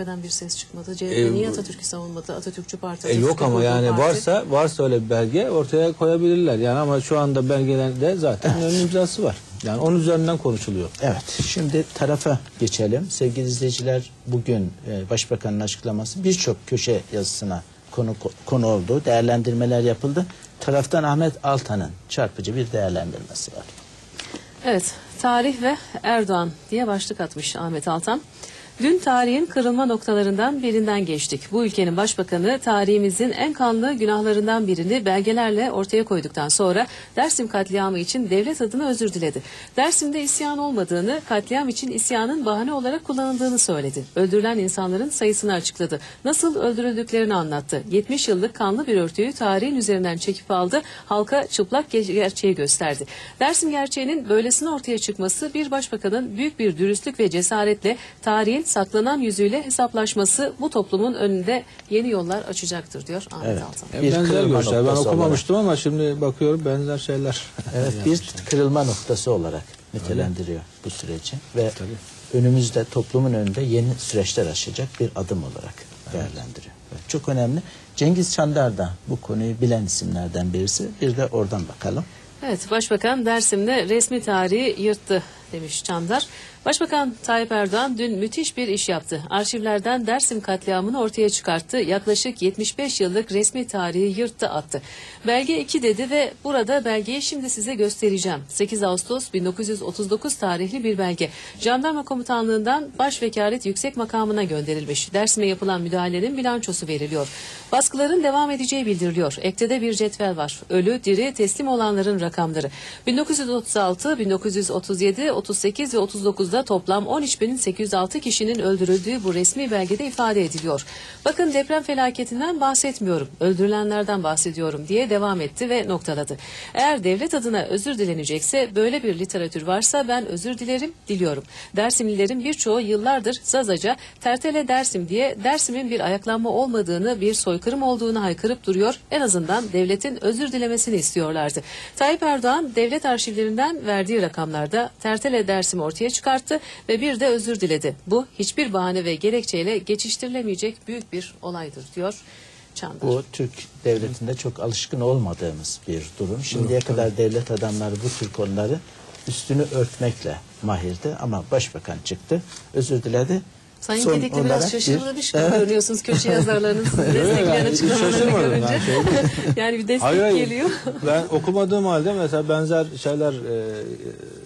Neden bir ses çıkmadı? CHP E, niye Atatürk'ü savunmadı? Atatürkçü Parti. E yok ama yani parti. varsa varsa öyle bir belge ortaya koyabilirler. Yani ama şu anda belgelerde zaten ön imzası var. Yani onun üzerinden konuşuluyor. Evet, şimdi tarafa geçelim. Sevgili izleyiciler, bugün e, Başbakanın açıklaması birçok köşe yazısına konu konu oldu. Değerlendirmeler yapıldı. Taraftan Ahmet Altan'ın çarpıcı bir değerlendirmesi var. Evet, tarih ve Erdoğan diye başlık atmış Ahmet Altan. Dün tarihin kırılma noktalarından birinden geçtik. Bu ülkenin başbakanı tarihimizin en kanlı günahlarından birini belgelerle ortaya koyduktan sonra Dersim katliamı için devlet adına özür diledi. Dersim'de isyan olmadığını, katliam için isyanın bahane olarak kullanıldığını söyledi. Öldürülen insanların sayısını açıkladı. Nasıl öldürüldüklerini anlattı. 70 yıllık kanlı bir örtüyü tarihin üzerinden çekip aldı. Halka çıplak ge- gerçeği gösterdi. Dersim gerçeğinin böylesine ortaya çıkması bir başbakanın büyük bir dürüstlük ve cesaretle tarihin saklanan yüzüyle hesaplaşması bu toplumun önünde yeni yollar açacaktır diyor Ahmet Evet. Altan. Bir benzer kırılma görüşler. Ben noktası okumamıştım ama şimdi bakıyorum benzer şeyler. Evet, bir kırılma noktası olarak nitelendiriyor bu süreci ve önümüzde toplumun önünde yeni süreçler açacak bir adım olarak değerlendiriyor. Evet, çok önemli. Cengiz Çandar da bu konuyu bilen isimlerden birisi. Bir de oradan bakalım. Evet, Başbakan Dersim'de resmi tarihi yırttı demiş Çandar. Başbakan Tayyip Erdoğan dün müthiş bir iş yaptı. Arşivlerden Dersim katliamını ortaya çıkarttı. Yaklaşık 75 yıllık resmi tarihi yırttı attı. Belge 2 dedi ve burada belgeyi şimdi size göstereceğim. 8 Ağustos 1939 tarihli bir belge. Jandarma komutanlığından başvekalet yüksek makamına gönderilmiş. Dersim'e yapılan müdahalenin bilançosu veriliyor. Baskıların devam edeceği bildiriliyor. Ekte de bir cetvel var. Ölü, diri, teslim olanların rakamları. 1936, 1937, 38 ve 39'da toplam 13.806 kişinin öldürüldüğü bu resmi belgede ifade ediliyor. Bakın deprem felaketinden bahsetmiyorum, öldürülenlerden bahsediyorum diye devam etti ve noktaladı. Eğer devlet adına özür dilenecekse böyle bir literatür varsa ben özür dilerim, diliyorum. Dersimlilerin birçoğu yıllardır Zazaca, Tertele Dersim diye Dersim'in bir ayaklanma olmadığını, bir soykırım olduğunu haykırıp duruyor. En azından devletin özür dilemesini istiyorlardı. Tayyip Erdoğan devlet arşivlerinden verdiği rakamlarda Tertele Dersim ortaya çıkarttı ve bir de özür diledi. Bu hiçbir bahane ve gerekçeyle geçiştirilemeyecek büyük bir olaydır diyor Çandar. Bu Türk devletinde çok alışkın olmadığımız bir durum. Şimdiye kadar devlet adamları bu tür konuları üstünü örtmekle mahirdi ama başbakan çıktı, özür diledi. Sayın Son Gedikli olarak biraz bir- şaşırmış gibi görünüyorsunuz köşe yazarlarının destekleyen yani açıklamalarını şaşırmadım ben görünce. yani bir destek Hayır, hayır. geliyor. Ben okumadığım halde mesela benzer şeyler e,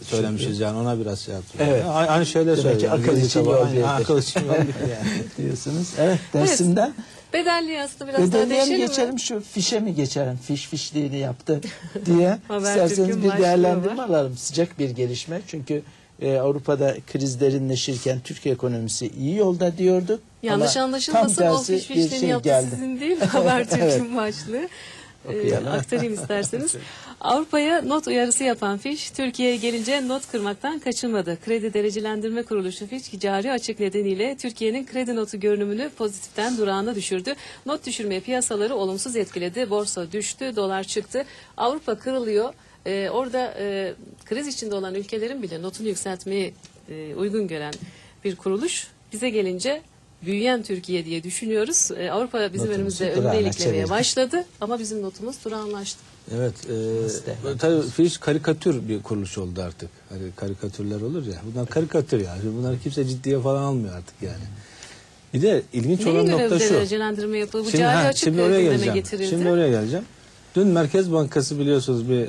söylemişiz yani ona biraz şey yaptım. Evet. Yani aynı şeyler söylüyor. akıl için yol değildir. Akıl için yol yani. diyorsunuz. Evet, dersimden Bedelli aslında biraz daha bedelliye mi değişelim mi? geçelim şu fişe mi geçelim? Fiş fişliğini yaptı diye isterseniz bir değerlendirme var. alalım. Sıcak bir gelişme çünkü e, Avrupa'da kriz derinleşirken Türkiye ekonomisi iyi yolda diyordu. Yanlış Ama anlaşılmasın o fiş bir fişlerini şey yaptı geldi. sizin değil Habertürk'ün başlığı. Ee, Okuyalım. aktarayım isterseniz. Avrupa'ya not uyarısı yapan Fiş, Türkiye'ye gelince not kırmaktan kaçınmadı. Kredi Derecelendirme Kuruluşu Fiş, cari açık nedeniyle Türkiye'nin kredi notu görünümünü pozitiften durağına düşürdü. Not düşürme piyasaları olumsuz etkiledi. Borsa düştü, dolar çıktı. Avrupa kırılıyor. Ee, orada e, kriz içinde olan ülkelerin bile notunu yükseltmeyi e, uygun gören bir kuruluş. Bize gelince büyüyen Türkiye diye düşünüyoruz. Ee, Avrupa bizim Notumuzu önümüzde önde iliklemeye başladı ama bizim notumuz durağanlaştı. Evet. E, tabii Fiş karikatür bir kuruluş oldu artık. Hani karikatürler olur ya. Bunlar karikatür yani. Bunları kimse ciddiye falan almıyor artık yani. Bir de ilginç Neye olan göre nokta şu. derecelendirme yapıldı? Bu Şimdi, cari ha, açık şimdi oraya gündeme geleceğim. getirildi. Şimdi oraya geleceğim. Dün Merkez Bankası biliyorsunuz bir e,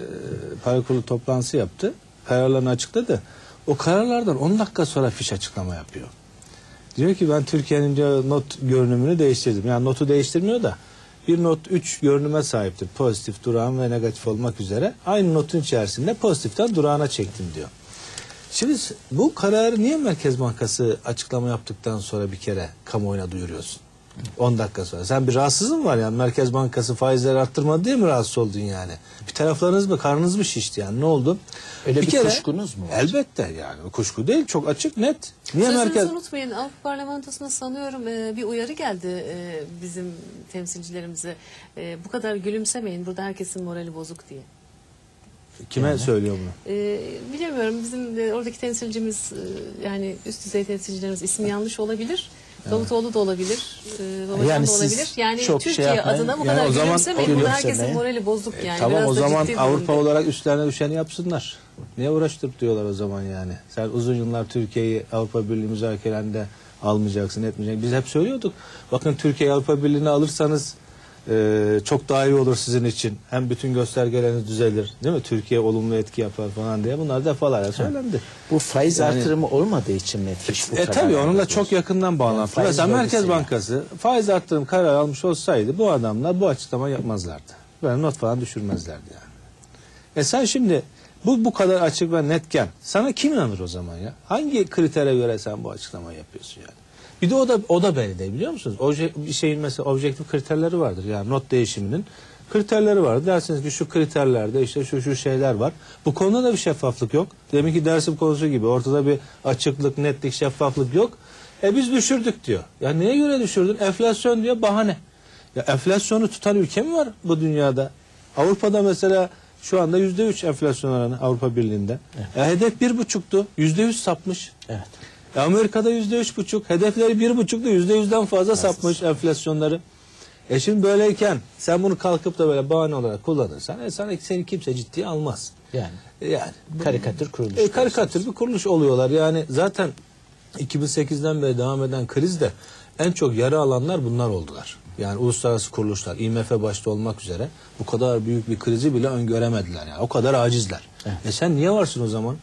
para kurulu toplantısı yaptı. Kararlarını açıkladı. O kararlardan 10 dakika sonra fiş açıklama yapıyor. Diyor ki ben Türkiye'nin diyor not görünümünü değiştirdim. Yani notu değiştirmiyor da bir not 3 görünüme sahiptir. Pozitif, durağan ve negatif olmak üzere. Aynı notun içerisinde pozitiften durağına çektim diyor. Şimdi bu kararı niye Merkez Bankası açıklama yaptıktan sonra bir kere kamuoyuna duyuruyorsun? 10 dakika sonra. Sen bir rahatsızın var yani Merkez Bankası faizleri arttırmadı diye mi rahatsız oldun yani? Bir taraflarınız mı karnınız mı şişti yani ne oldu? Öyle bir kuşkunuz mu var? Elbette yani kuşku değil çok açık net. Niye Sözünüzü Merkez unutmayın. Avrupa Parlamentosu'na sanıyorum e, bir uyarı geldi e, bizim temsilcilerimize. E, bu kadar gülümsemeyin. Burada herkesin morali bozuk diye. kime söylüyor bunu? E, bilemiyorum bizim de oradaki temsilcimiz e, yani üst düzey temsilcilerimiz ismi yanlış olabilir. Davutoğlu da olabilir, e, Babacan Yani da siz olabilir. Yani çok şey Türkiye yapmayın. adına bu Yani kadar o zaman gülümsemeyin. o Burada gülümsemeyin. herkesin morali bozuk yani. tamam Biraz o da zaman ciddi Avrupa durun. olarak üstlerine düşeni yapsınlar. Niye uğraştırıp diyorlar o zaman yani. Sen uzun yıllar Türkiye'yi Avrupa Birliği müzakerelerinde almayacaksın, etmeyeceksin. Biz hep söylüyorduk. Bakın Türkiye Avrupa Birliği'ne alırsanız e, çok daha iyi olur sizin için. Hem bütün göstergeleriniz düzelir. Değil mi? Türkiye olumlu etki yapar falan diye. Bunlar defalarca söylendi. Bu faiz Yani- artırımı olmadığı için mi bu E tabii onunla çok yakından bağlantılı. faiz Mesela Merkez bölgesiyle. Bankası faiz arttırım kararı almış olsaydı bu adamlar bu açıklama yapmazlardı. Böyle not falan düşürmezlerdi yani. E sen şimdi bu bu kadar açık ve netken sana kim inanır o zaman ya? Hangi kritere göre sen bu açıklamayı yapıyorsun yani? Bir de o da o da belli değil biliyor musunuz? Obje, bir şeyin mesela objektif kriterleri vardır. Yani not değişiminin kriterleri var. Dersiniz ki şu kriterlerde işte şu şu şeyler var. Bu konuda da bir şeffaflık yok. Demek ki dersim konusu gibi ortada bir açıklık, netlik, şeffaflık yok. E biz düşürdük diyor. Ya neye göre düşürdün? Enflasyon diyor bahane. Ya enflasyonu tutan ülke mi var bu dünyada? Avrupa'da mesela şu anda yüzde üç enflasyon oranı Avrupa Birliği'nde. E, hedef bir buçuktu. Yüzde yüz sapmış. Evet. E, Amerika'da yüzde üç buçuk. Hedefleri bir buçuktu. Yüzde yüzden fazla sapmış enflasyonları. E şimdi böyleyken sen bunu kalkıp da böyle bahane olarak kullanırsan e sana seni kimse ciddiye almaz. Yani E, Yani karikatür kuruluş. e, karikatür bir kuruluş oluyorlar. Yani zaten 2008'den beri devam eden krizde en çok yara alanlar bunlar oldular. Yani uluslararası kuruluşlar, IMF başta olmak üzere bu kadar büyük bir krizi bile öngöremediler. Yani o kadar acizler. E sen niye varsın o zaman?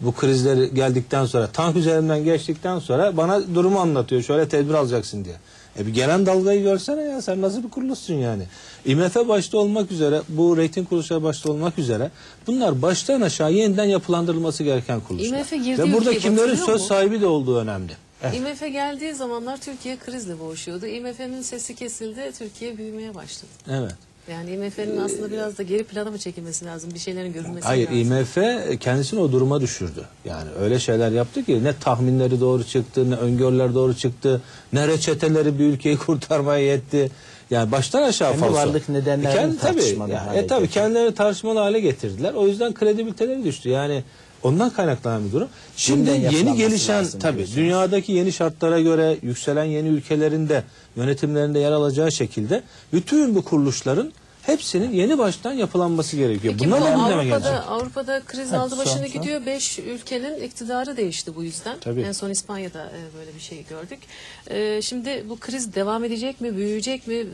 Bu krizler geldikten sonra, tank üzerinden geçtikten sonra bana durumu anlatıyor. Şöyle tedbir alacaksın diye. E bir gelen dalgayı görsene ya sen nasıl bir kuruluşsun yani. IMF başta olmak üzere, bu reyting kuruluşları başta olmak üzere bunlar baştan aşağı yeniden yapılandırılması gereken kuruluşlar. IMF girdiği Ve burada kimlerin söz mu? sahibi de olduğu önemli. IMF geldiği zamanlar Türkiye krizle boğuşuyordu. IMF'nin sesi kesildi, Türkiye büyümeye başladı. Evet. Yani IMF'nin aslında biraz da geri plana mı çekilmesi lazım? Bir şeylerin görülmesi Hayır lazım. IMF kendisini o duruma düşürdü. Yani öyle şeyler yaptı ki ne tahminleri doğru çıktı, ne öngörüler doğru çıktı, ne reçeteleri bir ülkeyi kurtarmaya yetti. Yani baştan aşağı Kendi falso. varlık nedenlerini Kendi- tabii, tartışmalı yani, hale e, tabii kendilerini tartışmalı hale getirdiler. O yüzden kredibiliteleri düştü. Yani ondan kaynaklanan bir durum. Şimdi Yeniden yeni yapılanması gelişen lazım tabii diyorsunuz. dünyadaki yeni şartlara göre yükselen yeni ülkelerin de yönetimlerinde yer alacağı şekilde bütün bu kuruluşların hepsinin yeni baştan yapılanması gerekiyor. Peki Bunlar bu ne Avrupa'da, gelecek? Avrupa'da kriz Ha, aldı başını son. gidiyor. Beş ülkenin iktidarı değişti bu yüzden. Tabii. En son İspanya'da e, böyle bir şey gördük. E, şimdi bu kriz devam edecek mi, büyüyecek mi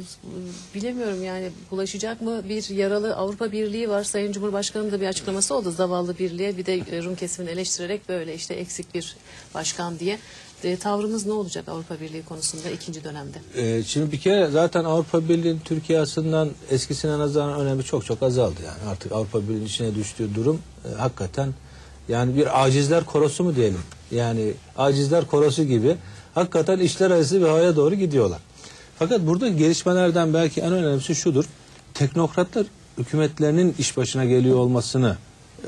bilemiyorum yani bulaşacak mı? Bir yaralı Avrupa Birliği var. Sayın Cumhurbaşkanı'nın da bir açıklaması oldu. Zavallı birliğe bir de e, Rum kesimini eleştirerek böyle işte eksik bir başkan diye. E, ne olacak Avrupa Birliği konusunda ikinci dönemde? Ee, şimdi bir kere zaten Avrupa Birliği'nin Türkiye açısından eskisine nazaran önemi çok çok azaldı yani. Artık Avrupa Birliği'nin içine düştüğü durum e, hakikaten yani bir acizler korosu mu diyelim? Yani acizler korosu gibi hakikaten işler arası bir havaya doğru gidiyorlar. Fakat burada gelişmelerden belki en önemlisi şudur. Teknokratlar hükümetlerinin iş başına geliyor olmasını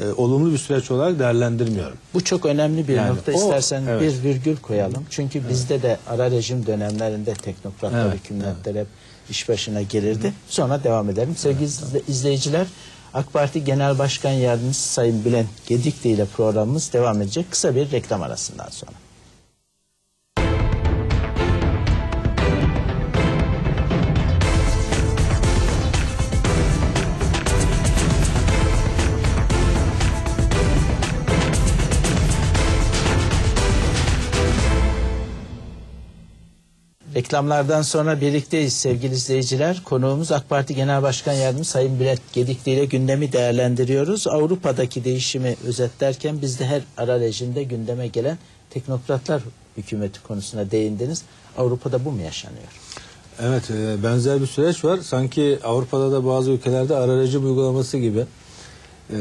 e, olumlu bir süreç olarak değerlendirmiyorum. Bu çok önemli bir Yani nokta. o- İstersen evet. bir virgül koyalım. Çünkü bizde de ara rejim dönemlerinde teknokratlar, Evet, hükümetler hep iş başına gelirdi. Sonra devam edelim. Sevgili izle- izleyiciler, AK Parti Genel Başkan Yardımcısı Sayın Bülent Gedikli ile programımız devam edecek. Kısa bir reklam arasından sonra. Reklamlardan sonra birlikteyiz sevgili izleyiciler. Konuğumuz AK Parti Genel Başkan Yardımcısı Sayın Bülent Gedikli ile gündemi değerlendiriyoruz. Avrupa'daki değişimi özetlerken biz de her ara rejimde gündeme gelen teknokratlar hükümeti konusuna değindiniz. Avrupa'da bu mu yaşanıyor? Evet e, benzer bir süreç var. Sanki Avrupa'da da bazı ülkelerde ara rejim uygulaması gibi. E,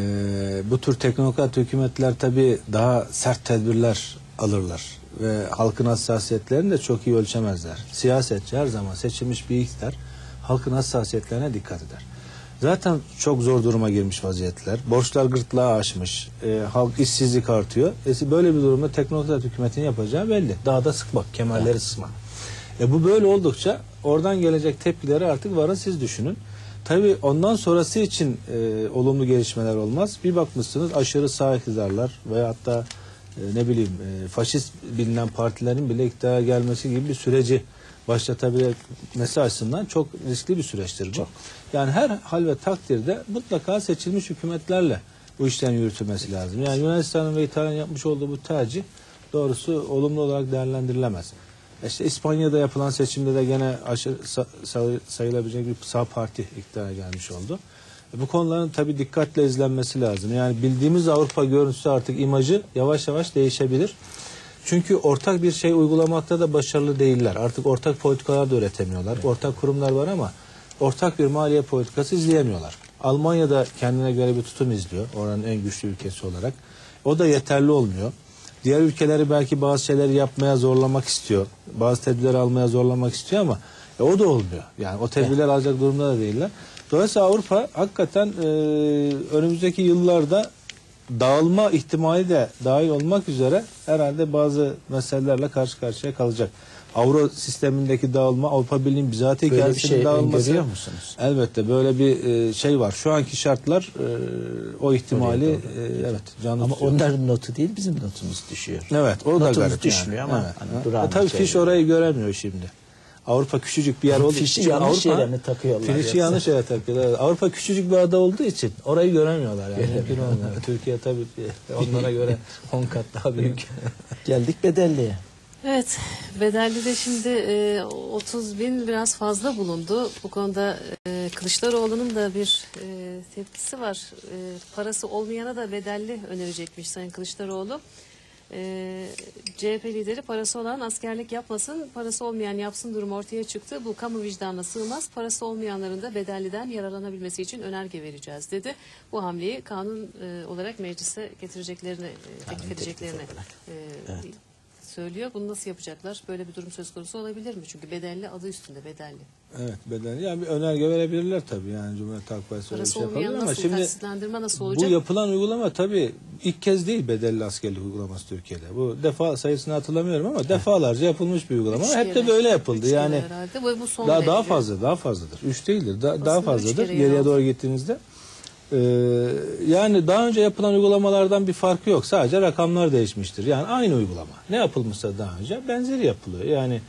bu tür teknokrat hükümetler tabii daha sert tedbirler alırlar. Ve halkın hassasiyetlerini de çok iyi ölçemezler. Siyasetçi her zaman seçilmiş bir iktidar halkın hassasiyetlerine dikkat eder. Zaten çok zor duruma girmiş vaziyetler. Borçlar gırtlağı aşmış. E, halk işsizlik artıyor. E, böyle bir durumda teknokrat hükümetin yapacağı belli. Daha da sıkmak, kemerleri sıkmak. E bu böyle oldukça oradan gelecek tepkileri artık varın siz düşünün. Tabii ondan sonrası için e, olumlu gelişmeler olmaz. Bir bakmışsınız aşırı sağ iktidarlar veya hatta ne bileyim e, faşist bilinen partilerin bile iktidara gelmesi gibi bir süreci başlatabilmesi açısından çok riskli bir süreçtir bu. Çok. Yani her hal ve takdirde mutlaka seçilmiş hükümetlerle bu işlem yürütülmesi lazım. Yani Yunanistan'ın ve İtalya'nın yapmış olduğu bu tercih doğrusu olumlu olarak değerlendirilemez. İşte İspanya'da yapılan seçimde de gene aşırı sa- say- sayılabilecek bir sağ parti iktidara gelmiş oldu. E, Bu konuların tabii dikkatle izlenmesi lazım. Yani bildiğimiz Avrupa görüntüsü artık imajı yavaş yavaş değişebilir. Çünkü ortak bir şey uygulamakta da başarılı değiller. Artık ortak politikalar da üretemiyorlar. Ortak kurumlar var ama ortak bir maliye politikası izleyemiyorlar. Almanya da kendine göre bir tutum izliyor. Oranın en güçlü ülkesi olarak. O da yeterli olmuyor. Diğer ülkeleri belki bazı şeyleri yapmaya zorlamak istiyor. Bazı tedbirler almaya zorlamak istiyor ama e, o da olmuyor. Yani o tedbirler alacak durumda da değiller. Dolayısıyla Avrupa hakikaten e, önümüzdeki yıllarda dağılma ihtimali de dahil olmak üzere herhalde bazı meselelerle karşı karşıya kalacak. Avro sistemindeki dağılma Avrupa Birliği'nin bizatihi Böyle bir kendisinin şey dağılması. musunuz? Elbette böyle bir e, şey var. Şu anki şartlar e, o ihtimali e, evet canlı Ama tutuyor. onların notu değil bizim notumuz düşüyor. Evet o da Notumuz garip düşmüyor yani. ama Evet. hani E, durağan tabii şey fiş orayı göremiyor şimdi. Avrupa küçücük bir yer olduğu için yanlış Avrupa, yere mi takıyorlar Fişi yoksa? yanlış yere takıyorlar. Avrupa küçücük bir ada olduğu için orayı göremiyorlar yani. Türkiye tabii onlara göre 10 kat daha büyük. Geldik bedelliye. Evet, bedelli de şimdi e, 30 bin biraz fazla bulundu. Bu konuda e, Kılıçdaroğlu'nun da bir e, tepkisi var. E, parası olmayana da bedelli önerecekmiş Sayın Kılıçdaroğlu. E, CHP lideri parası olan askerlik yapmasın, parası olmayan yapsın durumu ortaya çıktı. Bu kamu vicdanına sığmaz. Parası olmayanların da bedelliden yararlanabilmesi için önerge vereceğiz dedi. Bu hamleyi kanun e, olarak meclise getireceklerini, e, teklif edeceklerini e, söylüyor. Bunu nasıl yapacaklar? Böyle bir durum söz konusu olabilir mi? Çünkü bedelli adı üstünde bedelli. Evet bedeni. Yani bir önerge verebilirler tabii yani Cumhuriyet Halk Partisi öyle bir şey yapabilir ama nasıl? şimdi nasıl bu olacak? yapılan uygulama tabii ilk kez değil bedelli askerlik uygulaması Türkiye'de. Bu defa sayısını hatırlamıyorum ama defalarca yapılmış bir uygulama. Üç Hep de böyle yapıldı. Üç yani herhalde. Bu, bu son daha daha fazla daha fazladır. Üç değildir. Da- daha Aslında fazladır. Geriye ya. doğru gittiğinizde. Ee, yani daha önce yapılan uygulamalardan bir farkı yok. Sadece rakamlar değişmiştir. Yani aynı uygulama. Ne yapılmışsa daha önce benzeri yapılıyor. Yani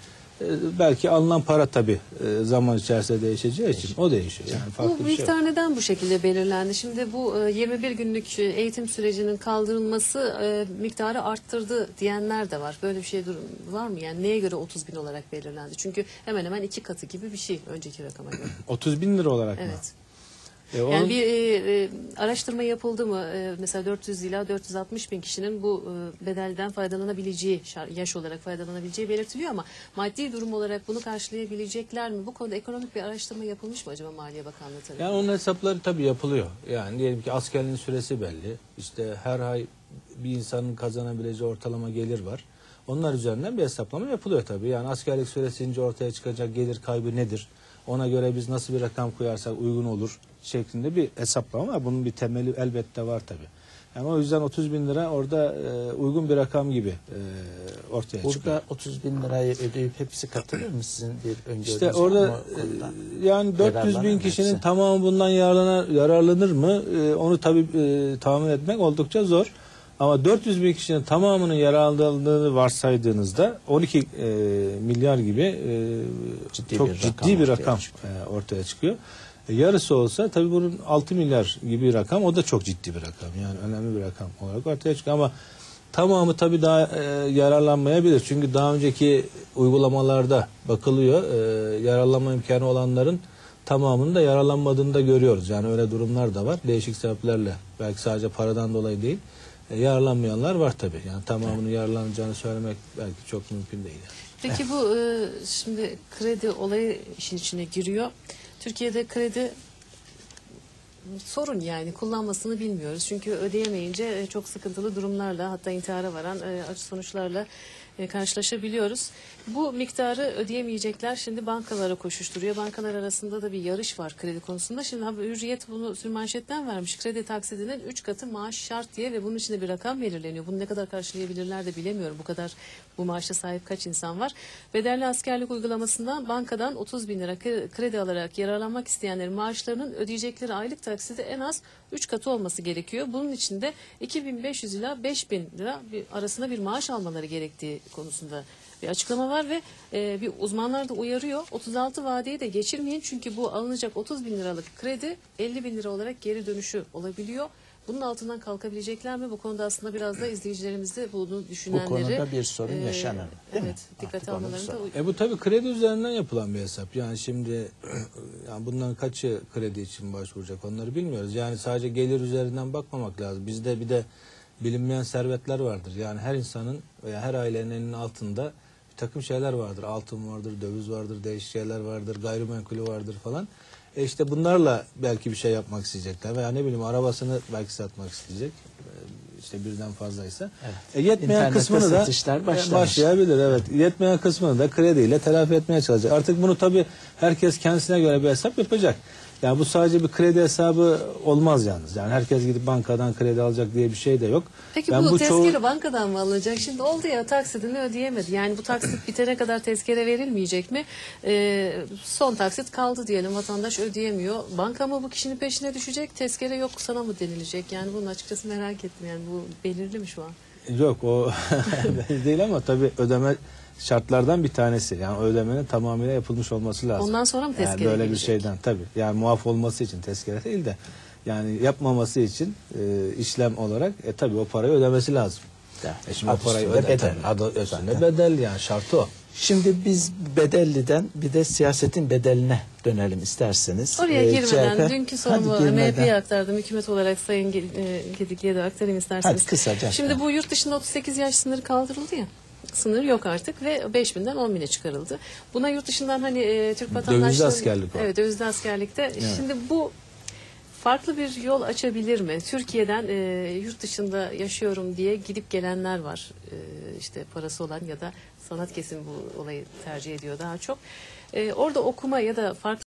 belki alınan para tabii e, zaman içerisinde değişeceği için o değişiyor. Yani farklı Bu bir şey miktar neden bu şekilde belirlendi? Şimdi bu e, 21 günlük e, eğitim sürecinin kaldırılması e, miktarı arttırdı diyenler de var. Böyle bir şey durum var mı? Yani neye göre 30 bin olarak belirlendi? Çünkü hemen hemen iki katı gibi bir şey önceki rakama göre. 30 bin lira olarak mı? Evet. E, onun- Yani bir e, e, araştırma yapıldı mı? E, mesela 400 ila 460 bin kişinin bu e, bedelden faydalanabileceği, yaş olarak faydalanabileceği belirtiliyor ama maddi durum olarak bunu karşılayabilecekler mi? Bu konuda ekonomik bir araştırma yapılmış mı acaba Maliye Bakanlığı tarafından? Yani onun hesapları tabii yapılıyor. Yani diyelim ki askerliğin süresi belli. İşte her ay bir insanın kazanabileceği ortalama gelir var. Onlar üzerinden bir hesaplama yapılıyor tabii. Yani askerlik süresince ortaya çıkacak gelir kaybı nedir? Ona göre biz nasıl bir rakam koyarsak uygun olur şeklinde bir hesaplama var. Bunun bir temeli elbette var tabii. Yani o yüzden 30 bin lira orada e, uygun bir rakam gibi e, ortaya çıkıyor. Burada 30 bin lirayı ödeyip hepsi katılır mı sizin bir öngörünüz İşte orada e, yani 400 bin kişinin hepsi. tamamı bundan yararlanır, yararlanır mı? E, onu tabii e, tahmin etmek oldukça zor. Ama 400 bin kişinin tamamının yararlandığını varsaydığınızda 12 e, milyar gibi e, Ciddi çok bir ciddi bir ortaya rakam çıkıyor. e, ortaya çıkıyor. E, yarısı olsa tabii bunun 6 milyar gibi bir rakam o da çok ciddi bir rakam. Yani önemli bir rakam olarak ortaya çıkıyor ama tamamı tabii daha e, yararlanmayabilir. Çünkü daha önceki uygulamalarda bakılıyor e, yararlanma imkanı olanların tamamının da yararlanmadığını da görüyoruz. Yani öyle durumlar da var. Değişik sebeplerle belki sadece paradan dolayı değil. E, yararlanmayanlar var tabii. Yani tamamının yararlanacağını söylemek belki çok mümkün değil. yani. Peki bu e, şimdi kredi olayı işin içine giriyor. Türkiye'de kredi sorun yani kullanmasını bilmiyoruz. Çünkü ödeyemeyince e, çok sıkıntılı durumlarla hatta intihara varan e, sonuçlarla e, karşılaşabiliyoruz. Bu miktarı ödeyemeyecekler şimdi bankalara koşuşturuyor. Bankalar arasında da bir yarış var kredi konusunda. Şimdi Hürriyet bunu sürmanşetten vermiş. Kredi taksidinin 3 katı maaş şart diye ve bunun içinde bir rakam belirleniyor. Bunu ne kadar karşılayabilirler de bilemiyorum. Bu kadar bu maaşa sahip kaç insan var? Bedelli askerlik uygulamasından bankadan 30 bin lira kre- kredi alarak yararlanmak isteyenlerin maaşlarının ödeyecekleri aylık taksidi en az 3 katı olması gerekiyor. Bunun için de 2500 ila 5000 lira bir arasında bir maaş almaları gerektiği konusunda bir açıklama var ve e, bir uzmanlar da uyarıyor. 36 vadeyi de geçirmeyin çünkü bu alınacak 30 bin liralık kredi 50 bin lira olarak geri dönüşü olabiliyor. Bunun altından kalkabilecekler mi? Bu konuda aslında biraz da izleyicilerimiz de bunu düşünenleri... konuda bir sorun yaşanır, değil mi? Evet, dikkate Artık onu almalarını da sor- E bu tabii kredi üzerinden yapılan bir hesap. Yani şimdi yani bunların kaçı kredi için başvuracak onları bilmiyoruz. Yani sadece gelir üzerinden bakmamak lazım. Bizde bir de bilinmeyen servetler vardır. Yani her insanın veya her ailenin elinin altında bir takım şeyler vardır. Altın vardır, döviz vardır, değişik şeyler vardır, gayrimenkulü vardır falan. E işte bunlarla belki bir şey yapmak isteyecekler veya ne bileyim arabasını belki satmak isteyecek. E, işte birden fazlaysa. Evet. E yetmeyen İnternette kısmını da e, başlamış. başlayabilir evet. Yetmeyen kısmını da krediyle telafi etmeye çalışacak. Artık bunu tabii herkes kendisine göre bir hesap yapacak. Yani bu sadece bir kredi hesabı olmaz yalnız. Yani herkes gidip bankadan kredi alacak diye bir şey de yok. Peki Ben bu, çoğu- tezkere bankadan mı alınacak? Şimdi oldu ya taksidini ödeyemedi. Yani bu taksit bitene kadar tezkere verilmeyecek mi? Ee, son taksit kaldı diyelim vatandaş ödeyemiyor. Banka mı bu kişinin peşine düşecek? Tezkere yok sana mı denilecek? Yani bunun açıkçası merak ettim. Yani bu belirli mi şu an? Yok o değil ama tabii ödeme şartlardan bir tanesi. Yani ödemenin tamamıyla yapılmış olması lazım. Ondan sonra mı Yani tezkere böyle bir şeyden tabii. Yani muaf olması için tezkere değil de yani yapmaması için e, işlem olarak e tabii o parayı ödemesi lazım. Ya, E şimdi o parayı öde bedel. Adı üstünde bedel yani şartı o. Şimdi biz Bedelli'den bir de siyasetin bedeline dönelim isterseniz. Oraya Ee, girmeden CHP dünkü sorumu. MHP'ye aktardım. Hükümet olarak Sayın Ge- Gedikli'ye de aktarayım isterseniz. Hadi kısaca. Şimdi bu yurt dışında 38 yaş sınırı kaldırıldı ya. Sınır yok artık ve 5000'den 10 bine çıkarıldı. Buna yurt dışından hani e, Türk vatandaşları... Dövizli askerlik o. Evet dövizli askerlikte. Şimdi bu farklı bir yol açabilir mi? Türkiye'den e, yurt dışında yaşıyorum diye gidip gelenler var. E, işte parası olan ya da sanat kesim bu olayı tercih ediyor daha çok. E, orada okuma ya da farklı